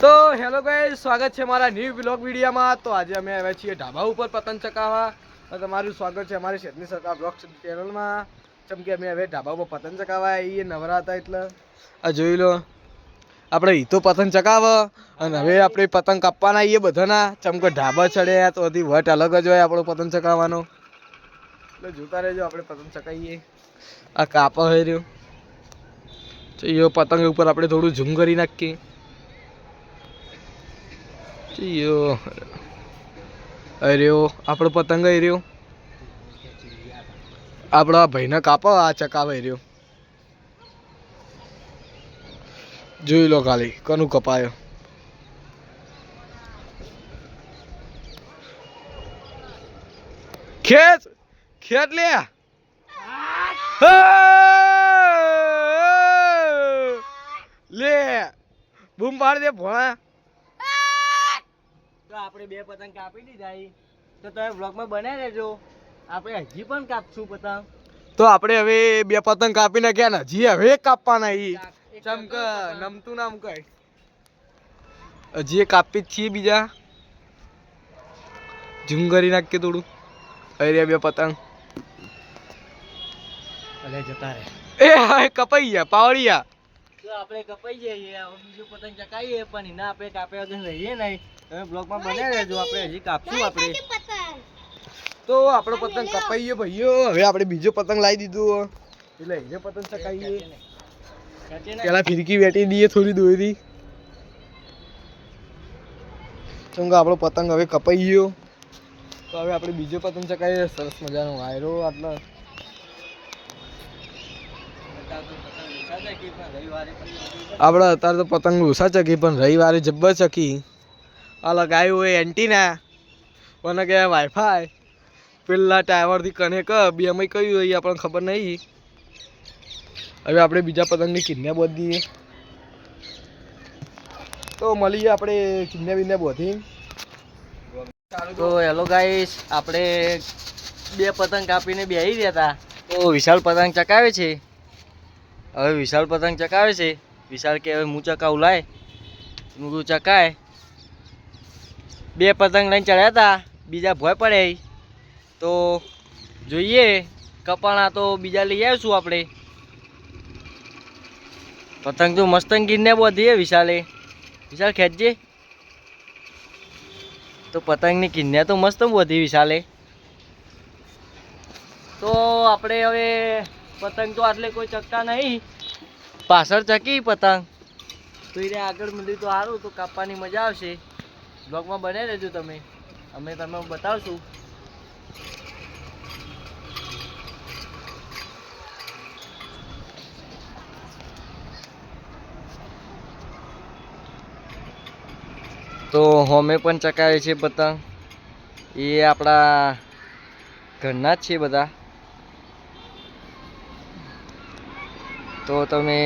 તો હેલો ગાઈ સ્વાગત છે મારા ન્યૂ બ્લોગ વિડીયામાં. તો આજે અમે આવ્યા છીએ ઢાબા ઉપર પતંગ ચકાવવા તો તમારું સ્વાગત છે અમારી શેતની સરકાર બ્લોગ ચેનલમાં જેમ કે અમે હવે ઢાબા ઉપર પતંગ ચકાવવા આવીએ નવરા હતા એટલે. આ જોઈ લો. આપણે ઈ તો પતંગ ચકાવે અને હવે આપણે પતંગ કાપવાના આવીએ બધાના. ચમકે ઢાબા ચડ્યા તો બધી વટ અલગ જ હોય આપણો પતંગ ચકાવવાનો એટલે જોતા રહેજો, આપણે પતંગ ચકાવીએ આ કાપા હોય રહ્યું. ચઈયો પતંગ ઉપર આપણે થોડું ઝૂમ કરી નાખીએ. ચઈયો અર્યો, આપણો પતંગ રહ્યો આપણા ભાઈને કાપો, આ ચકાવ રહ્યો જોઈ લો ખાલી, કનું કપાયો. ખેત ખેત લે. લે. બૂમ પાડ દે તો આપણે બે પતંગ કાપી દીધા તો તમે બ્લોગમાં બનાવી રહેજો. આપણે હજી પણ કાપશું પતંગ. તો આપણે હવે બે પતંગ કાપી નાખ્યા ને હજી હવે કાપવાના ઈ. ચમક નમતું નામ કઈ? હજી કાપી જ છીએ બીજા. ઝૂમ કરી નાખીએ થોડું. અરે બે પતંગ. અલે જતા રે એ હા કપાઈ ગયા પાવડિયા આપણે કપાઈ જઈએ બીજું પતંગ ચકાઈએ પણ એના આપણે કાપ્યા વગર રહીએ નહીં. તમે બ્લોગમાં બનાવી રહેજો આપણે હજી કાપશું આપણે. તો આપણો પતંગ કપાઈ ગયો ભાઈઓ. હવે આપણે બીજો પતંગ લાવી દીધું. એટલે એને પતંગ ચકાઈએ ને? પેલા ફિરકી વેટી દઈએ થોડી દોરી કેમ કે આપણો પતંગ હવે કપાઈ ગયો. તો હવે આપણે બીજો પતંગ ચકાવીએ સરસ મજાનો વાયરો આટલા અત્યારે તો પતંગ ઓછા છે કે પણ રવિવારે પછી આપણે અત્યારે તો પતંગ ઉષા ચકી, પણ રવિવારે જબ્બર ચકી. આ લગાવ્યું હોય એન્ટીના મને કે વાઈફાઈ પેલા ટાવરથી કનેક બે અમે કયું હોય આપણને ખબર નહીં. હવે આપણે બીજા પતંગની કિન્યા બોધી તો મળીએ આપણે કિન્યા બિન્યા બોધી તો હેલો ગાઈસ આપણે બે પતંગ કાપીને બેહી રહ્યા હતા. તો વિશાલ પતંગ ચકાવે છે. હવે વિશાલ પતંગ ચકાવે છે. વિશાલ કે હવે હું ચકાવું લાય. હું તું ચકાય. બે પતંગ લઈને ચડ્યા હતા. બીજા ભોય પડે. તો જોઈએ. કપાણા તો બીજા લઈ આવીશું આપણે. પતંગ તો મસ્તંગીરને બધી વિશાલે. વિશાલ ખેંચજે. તો પતંગની કિન્યા તો મસ્ત વધી વિશાલે. તો આપણે હવે પતંગ તો આટલે કોઈ ચકતા નહીં. પાછળ ચકી પતંગ. તો એને આગળ મળ્યું તો સારું તો કાપવાની મજા આવશે. બ્લોગમાં બને રહેજો તમે. અમે તમે બતાવશું. તો હોમે પણ ચકાવે છે પતંગ. એ આપણા ઘરના જ છે બધા. તો તમે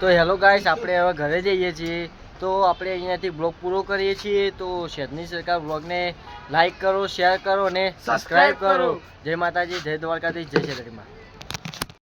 તો હેલો ગાઈસ આપણે હવે ઘરે જઈએ છીએ. તો આપણે અહીંયાથી બ્લોગ પૂરો કરીએ છીએ. તો શહેરની સરકાર બ્લોગને લાઈક કરો શેર કરો અને સબસ્ક્રાઈબ કરો. જય માતાજી જય દ્વારકાથી જય શ્રી